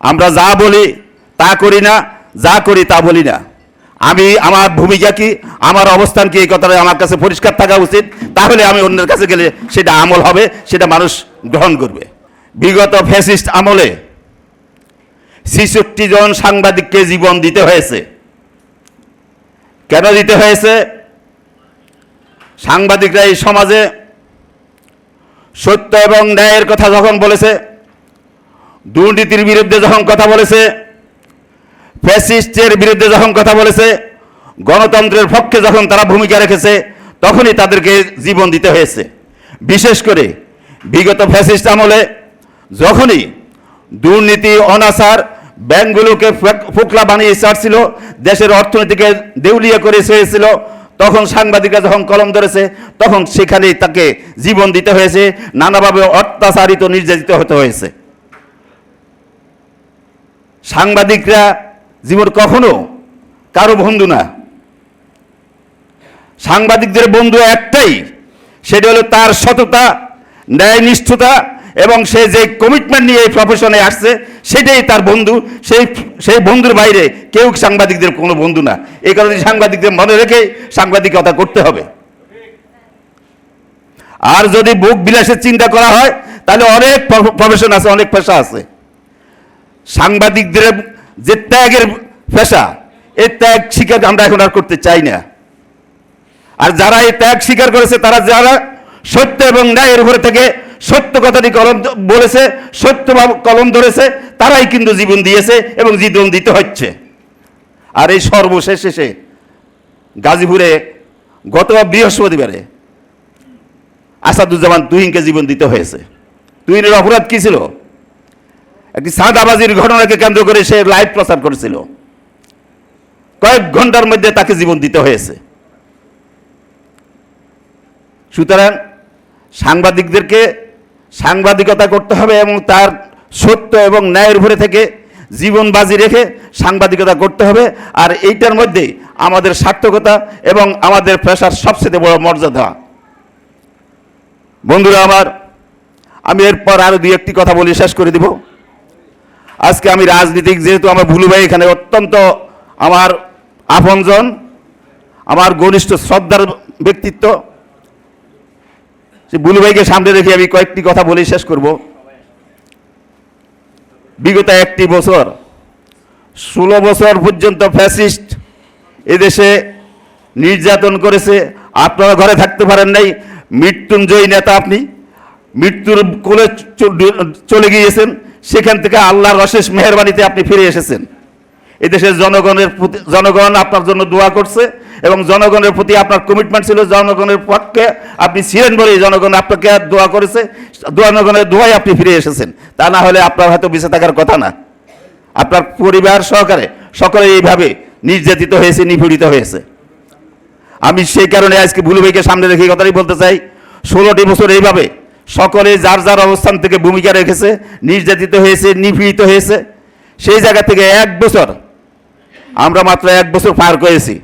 আমরা যা বলি তা করি না, যা করি তা বলি না। আমি আমার ভূমিকা কি, আমার অবস্থান কি, এই কথাটা আমার কাছে পরিষ্কার থাকা উচিত। তাহলে আমি অন্যের কাছে গেলে সেটা আমল হবে, সেটা মানুষ গ্রহণ করবে। বিগত ফ্যাসিস্ট আমলে ছেষট্টি জন সাংবাদিককে জীবন দিতে হয়েছে। কেন দিতে হয়েছে? সাংবাদিকরা এই সমাজে সত্য এবং ন্যায়ের কথা যখন বলেছে দুর্নীতির বিরুদ্ধে যখন কথা বলেছে, ফ্যাসিস্টের বিরুদ্ধে যখন কথা বলেছে, গণতন্ত্রের পক্ষে যখন তারা ভূমিকা রেখেছে, তখনই তাদেরকে জীবন দিতে হয়েছে। বিশেষ করে বিগত ফ্যাসিস্ট আমলে যখনই দুর্নীতি, অনাচার, ব্যাংকগুলোকে ফেক- ফোকলা বানিয়ে ছাড়ছিল, দেশের অর্থনীতিকে দেউলিয়া করে ছেড়েছিল, তখন সাংবাদিকরা যখন কলম ধরেছে, তখন সেখানেই তাকে জীবন দিতে হয়েছে, নানাভাবে অত্যাচারিত, নির্যাতিত হতে হয়েছে। সাংবাদিকরা জীবন কখনো কারও বন্ধু না। সাংবাদিকদের বন্ধু একটাই, সেটা হলো তার সততা ন্যায়নিষ্ঠতা এবং সে যে কমিটমেন্ট নিয়ে এই প্রফেশনে আসছে, সেটাই তার বন্ধু। সেই সেই বন্ধুর বাইরে কেউ সাংবাদিকদের কোনো বন্ধু না। এই কারণে সাংবাদিকদের মনে রেখে সাংবাদিকতা করতে হবে। আর যদি বুক বিলাসের চিন্তা করা হয়, তাহলে অনেক প্রফেশন আছে, অনেক পেশা আছে। সাংবাদিকদের যে ত্যাগের পেশা, এই ত্যাগ স্বীকার আমরা এখন আর করতে চাই না। আর যারা এই ত্যাগ স্বীকার করেছে, তারা যারা সত্য এবং ন্যায়ের উপরে থেকে সত্য কথাটি কলম বলেছে, সত্য কলম ধরেছে, তারাই কিন্তু জীবন দিয়েছে এবং জীবন দিতে হচ্ছে। আর এই সর্বশেষ এসে গাজীপুরে গত বৃহস্পতিবারে আসাদুজ্জামান তুহিনকে জীবন দিতে হয়েছে। তুহিনের অপরাধ কি ছিল? একটি সাদাবাজির ঘটনাকে কেন্দ্র করে সে লাইভ প্রচার করেছিল। কয়েক ঘণ্টার মধ্যে তাকে জীবন দিতে হয়েছে। সুতরাং সাংবাদিকদেরকে সাংবাদিকতা করতে হবে এবং তার সত্য এবং ন্যায়ের উপরে থেকে জীবন বাজি রেখে সাংবাদিকতা করতে হবে। আর এইটার মধ্যে আমাদের সার্থকতা এবং আমাদের পেশার সবচেয়ে বড় মর্যাদা। বন্ধুরা আমার, আমি এরপর আরও দুই একটি কথা বলে শেষ করে দিব। আজকে আমি রাজনীতিক, যেহেতু আমার ভুলু ভাই এখানে অত্যন্ত আমার আপনজন, আমার ঘনিষ্ঠ শ্রদ্ধার ব্যক্তিত্ব, সে বুলু ভাইকে সামনে রেখে আমি কয়েকটি কথা বলে শেষ করব। বিগত একটি বছর, ষোলো বছর পর্যন্ত ফ্যাসিস্ট এদেশে নির্যাতন করেছে। আপনারা ঘরে থাকতে পারেন নাই, মৃত্যুঞ্জয়ী নেতা আপনি, মৃত্যুর কোলে চলে গিয়েছেন। সেখান থেকে আল্লাহর অশেষ মেহরবানিতে আপনি ফিরে এসেছেন। এদেশের জনগণের প্রতি জনগণ আপনার জন্য দোয়া করছে এবং জনগণের প্রতি আপনার কমিটমেন্ট ছিল, জনগণের পক্ষে আপনি ছিলেন বলে জনগণ আপনাকে দোয়া করেছে। জনগণের দোয়াই আপনি ফিরে এসেছেন। তা না হলে আপনার হয়তো বেঁচে থাকার কথা না। আপনার পরিবার সহকারে সকলে এইভাবে নির্যাতিত হয়েছে, নিপীড়িত হয়েছে। আমি সেই কারণে আজকে ভাইকে সামনে রেখে কথাই বলতে চাই। ষোলোটি বছর এইভাবে সকলে যার যার অবস্থান থেকে ভূমিকা রেখেছে, নির্যাতিত হয়েছে, নিপীড়িত হয়েছে, সেই জায়গা থেকে এক বছর, আমরা মাত্র এক বছর পার করেছি।